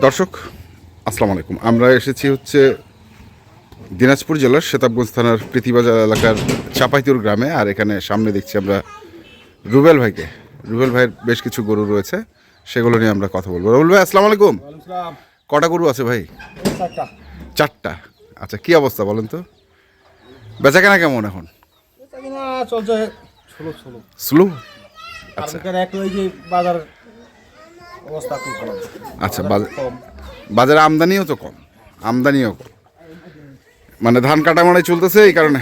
দর্শক আসসালামু আলাইকুম। আমরা এসেছি হচ্ছে দিনাজপুর জেলার সেতাবগঞ্জ থানার প্রীতিবাজার এলাকার চাপাইতুর গ্রামে আর এখানে সামনে দেখছি আমরা রুবেল ভাইকে। রুবেল ভাইয়ের বেশ কিছু গরু রয়েছে সেগুলো নিয়ে আমরা কথা বলব। রুবেল ভাই আসসালামু আলাইকুম। কটা গরু আছে ভাই? চারটা। আচ্ছা কি অবস্থা বলেন তো? বেচা কেনা কেমন এখন? চলছে স্লো আচ্ছা। ওই যে বাজার অবস্থা খুব খারাপ আচ্ছা বাজারে আমদানিও তো কম আমদানিও কম। মানে ধান কাটা মারাই চলতেছে এই কারণে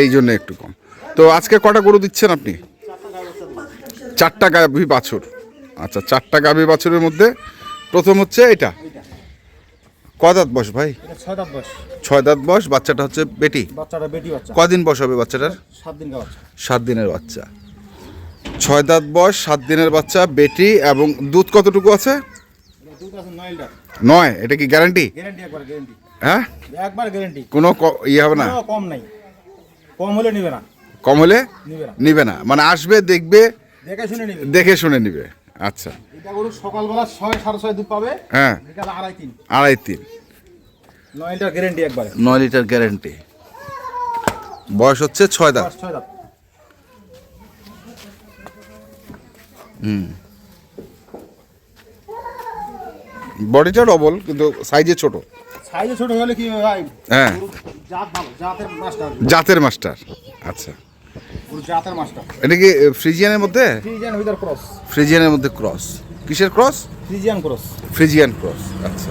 এই জন্য একটু কম। তো আজকে কটা গরু দিচ্ছেন আপনি? চারটা গাভী বাছুর। আচ্ছা চারটা গাভী বাছুরের মধ্যে প্রথম হচ্ছে এটা। ক দাঁত বয়স ভাই? ছয় দাঁত বয়স। বাচ্চাটা হচ্ছে বেটি? কদিন বস হবে বাচ্চাটার? সাত দিনের বাচ্চা। ছয় দাঁত বয়স সাত দিনের বাচ্চা বেটি এবং দুধ কতটুকু আছে? নয় এটা কি গ্যারান্টি হ্যাঁ? একবার গ্যারেন্টি কোনো ইয়ে হবে না? কম নাই। কম হলে নিবে না। কম হলে নিবে না। মানে আসবে দেখবে দেখে শুনে নিবে। দেখে শুনে নিবে। আচ্ছা। সকালবেলা ছয় সাড়ে ছয় দুধ পাবে হ্যাঁ। আড়াই তিন। আড়াই তিন। নয় লিটার গ্যারেন্টি একবারে। নয় লিটার গ্যারেন্টি বয়স হচ্ছে ছয় দাঁত। ছয় দাঁত। বডিটা ডবল কিন্তু সাইজে ছোট। সাইজে ছোট হলে কি হ্যাঁ? জাত ভালো জাতের মাস্টার জাতের মাস্টার আচ্ছা। জাতের মাস্টার এটা কি ফ্রিজিয়ানের মধ্যে? ফ্রিজিয়ান উইদার ক্রস ফ্রিজিয়ানের মধ্যে ক্রস কিসের cross Friesian cross Friesian cross আচ্ছা।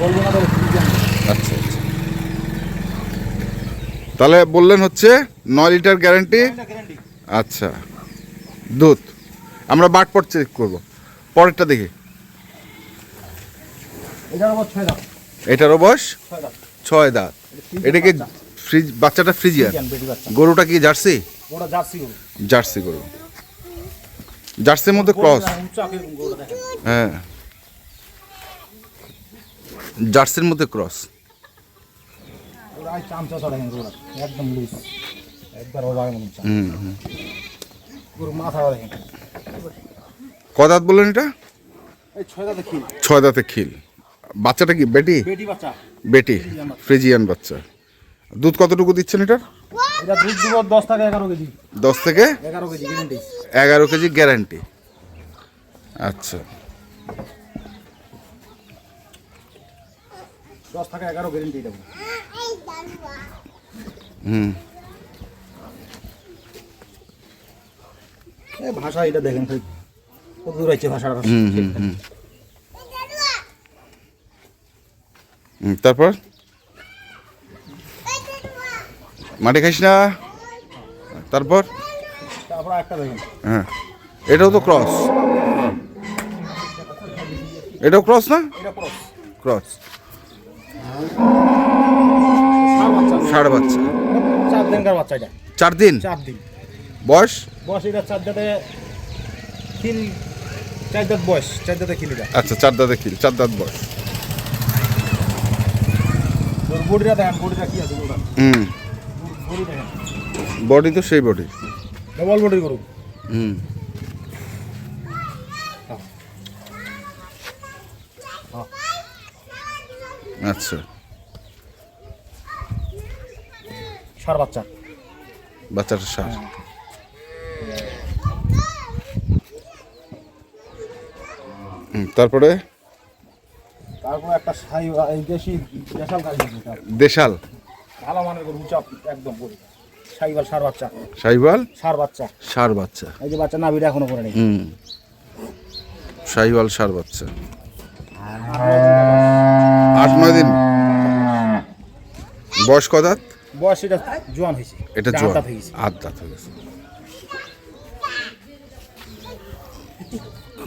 বলব না তাহলে ফ্রিজিয়ান আচ্ছা আচ্ছা। তাহলে বললেন হচ্ছে নয় লিটার গ্যারেন্টি আচ্ছা। দুধ? আমরা বাটপট চেক করব। পরেরটা দেখি। এটারও বয়স ছয় দাঁত। ছয় এটা কি ফ্রিজ বাচ্চাটা ফ্রিজিয়ান? গরুটা কি জার্সি? জার্সি গরু। জার্সি জার্সির মধ্যে ক্রস। হ্যাঁ। জার্সির মধ্যে ক্রস। একদম লুজ একবার হুম মাথা দেখেন ক দাঁত বললেন এটা? ছয় দাঁতে খিল। বাচ্চাটা কি বেটি? বেটি ফ্রিজিয়ান বাচ্চা। দুধ কতটুকু দিচ্ছেন এটার? এটা দশ থেকে এগারো কেজি। গ্যারেন্টি আচ্ছা। হুম। ভাষা এটা দেখেন তারপর? মাটি খাইস না? তারপর? হ্যাঁ। এটাও তো ক্রস এটাও ক্রস না? ক্রস ক্রস সার বাচ্চা। চার দিনকার বাচ্চা এটা। চার দিন? চার দিন। বয়স? বয়স এটা চার দাঁতে খিল চার দাঁত বয়স চার দাঁতে আচ্ছা চার দাঁতে খিল চার দাঁত বয়স। ওর বডিটা দেখেন বডিটা কি আছে হুম। বডি তো সেই বডি। ডবল বডি গরু হুম। আচ্ছা। সার বাচ্চা। বাচ্চাটা সার। তারপরে? তারপর একটা সাই এই দেশি দেশাল গাছ দেশাল? ভালো মানের গরু উঁচা একদম গরু। সাইবাল সার বাচ্চা। সার বাচ্চা। সার বাচ্চা। এই যে বাচ্চা নাভিটা এখনও করে নেই। হুম। সার বাচ্চা। আট নয় দিন। বয়স কদাত বয়স এটা জোয়ান হয়েছে। এটা জোয়ান। আট দাঁত হয়ে গেছে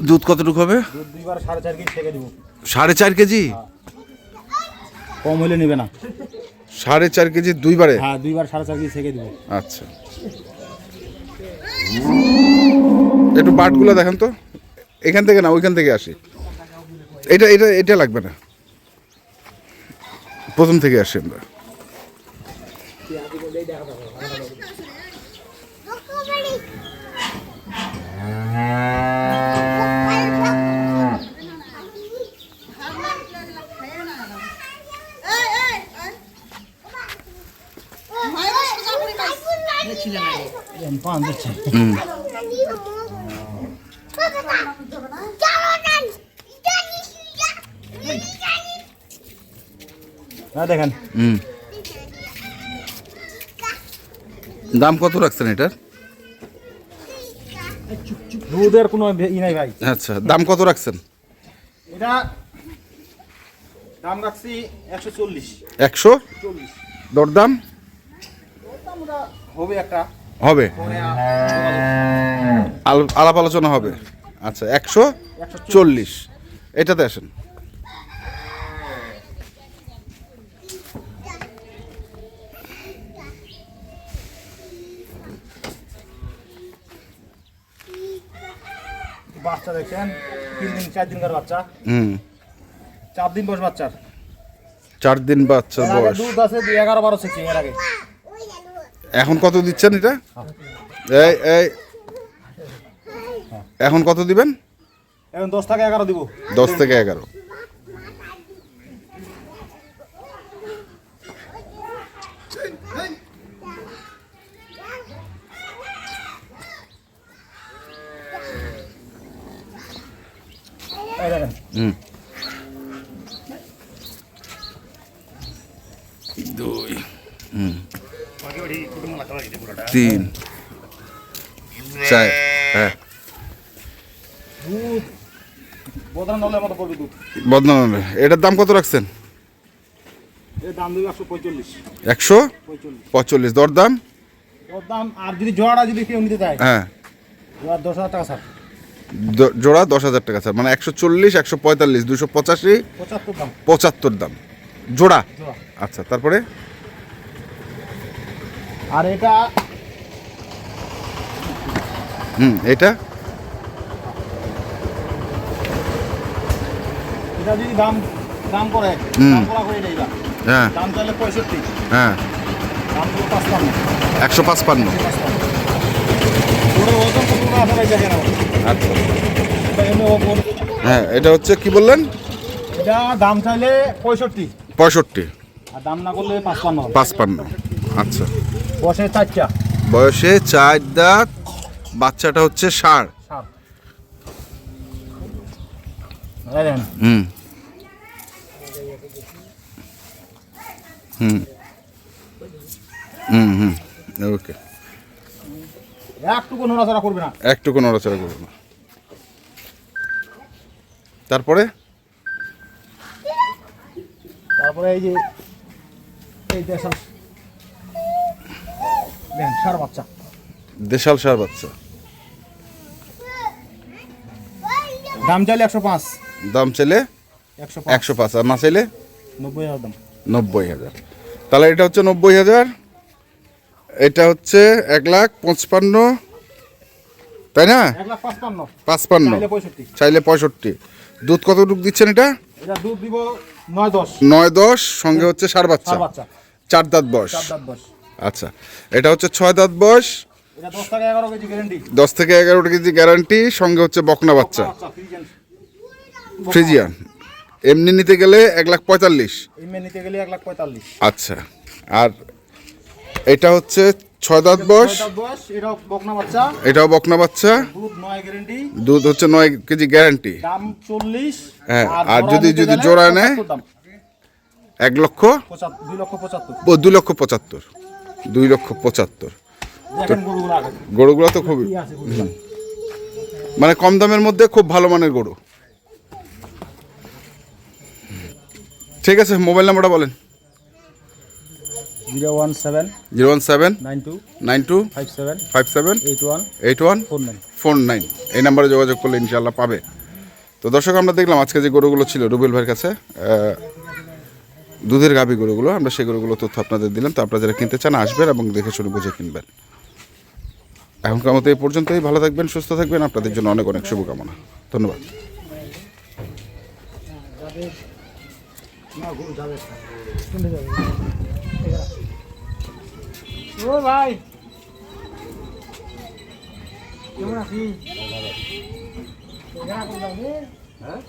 দুধ কতটুকু হবে? দুইবার সাড়ে চার কেজি থেকে দিব। সাড়ে চার কেজি? কম হলে নেবে না। সাড়ে চার কেজি দুইবারে? হ্যাঁ দুইবার সাড়ে চার কেজি থেকে দিব। আচ্ছা। একটু বাটগুলো দেখেন তো। এখান থেকে না ওইখান থেকে আসি। এটা এটা এটা লাগবে না। প্রথম থেকে আসি আমরা। পান দিচ্ছে হুম হ্যাঁ দেখেন। হুম। দাম কত রাখছেন এটার? দুধের কোনো ভে- ই নাই ভাই। আচ্ছা দাম কত রাখছেন? এটা দাম রাখছি একশো চল্লিশ। একশো? চল্লিশ। দরদাম? হবে একটা। হবে? আ- আল- আলাপ আলোচনা হবে। আচ্ছা একশো একশো চল্লিশ। এটাতে আসেন। বাচ্চা দেখছেন তিন দিন চার দিনকার বাচ্চা। হুম। চার দিন বয়স বাচ্চার। চার দিন বাচ্চার আগে বয়স। দুধ আছে দুই এগারো বারো শিখছি এর আগে। এখন কত দিচ্ছেন এটা? এই এই। এখন কত দিবেন? এখন দশ থেকে এগারো দিব। দশ থেকে এগারো। হুম দুই হুম তিন চার হ্যাঁ এটার দাম কত রাখছেন একশো পঁয়তাল্লিশ দরদাম দাম আর যদি জোয়াটা যদি কেউ নিতে চায় হ্যাঁ দশ হাজার টাকা স্যার জোড়া দশ হাজার টাকা স্যার মানে একশো চল্লিশ একশো পঁয়তাল্লিশ দুশো পঁচাশি পঁচাত্তর দাম। জোড়া। আচ্ছা তারপরে? আর এটা হুম এটা? এটা যদি দাম দাম করে। দাম করা করে নেইবা হ্যাঁ। দাম চাইলে পঁয়ষট্টি। হ্যাঁ। দাম দিল পাঁচপান্ন। একশো পাঁচপান্ন। আচ্ছা। এটা হ্যাঁ এটা হচ্ছে কি বললেন? এটা দাম চাইলে পঁয়ষট্টি। পঁয়ষট্টি। আর দাম না করলে পাঁচপান্ন। পাঁচপান্ন। আচ্ছা। বসে চারটা? বয়সে চার দাঁত বাচ্চাটা হচ্ছে ষাঁড় হুম। হুম। হুম হুম। ওকে। একটুকু নড়াচড়া করবে না। একটুকু নড়াচড়া করব না। তারপরে? তারপরে এই যে এই দেশাল দেখেন সার বাচ্চা। দেশাল সার বাচ্চা। দাম চাইলে একশো পাঁচ। দাম চাইলে একশো পাঁচ। আর না চাইলে নব্বই হাজার দাম। নব্বই হাজার। তাহলে এটা হচ্ছে নব্বই হাজার। এটা হচ্ছে এক লাখ পঁচপান্ন। তাই না? পাঁচপান্ন। চাইলে পঁয়ষট্টি। দুধ কতটুকু দিচ্ছেন এটা? এটা দুধ দিব নয় দশ। নয় দশ সঙ্গে হচ্ছে সার বাচ্চা। চার দাঁত বয়স। চার দাঁত দশ আচ্ছা এটা হচ্ছে ছয় দাঁত বয়স। দশ থেকে এগারো কেজি গ্যারেন্টি সঙ্গে হচ্ছে বকনা বাচ্চা। ফ্রিজিয়ান। এমনি নিতে গেলে এক লাখ পঁয়তাল্লিশ। নিতে গেলে এক লাখ পঁয়তাল্লিশ। আচ্ছা আর এটা হচ্ছে ছয় দাঁত বয়স। এটাও বকনা বাচ্চা। দুধ হচ্ছে নয় কেজি গ্যারান্টি হ্যাঁ, আর যদি- যদি জোড়া নেয়? এক লক্ষ দুই লক্ষ পঁচাত্তর। দুই লক্ষ পঁচাত্তর। গরুগুলো তো খুবই মানে কম দামের মধ্যে খুব ভালো মানের গরু। ঠিক আছে মোবাইল নাম্বারটা বলেন। Zero one seven zero one seven nine two nine two five seven five seven eight one eight one four nine. Four nine. এই নাম্বারে যোগাযোগ করলে ইনশাল্লাহ পাবে। তো দর্শক আমরা দেখলাম আজকে যে গরুগুলো ছিল রুবেল ভাইয়ের কাছে দুধের গাভী গরুগুলো আমরা সেই গরুগুলো তথ্য আপনাদের দিলাম। তো আপনারা যারা কিনতে চান আসবেন এবং দেখে শুনে বুঝে কিনবেন। এখনকার মতো এই পর্যন্তই। ভালো থাকবেন সুস্থ থাকবেন। আপনাদের জন্য অনেক অনেক শুভকামনা। ধন্যবাদ। ও ভাই। কেমন আছিস? হ্যাঁ?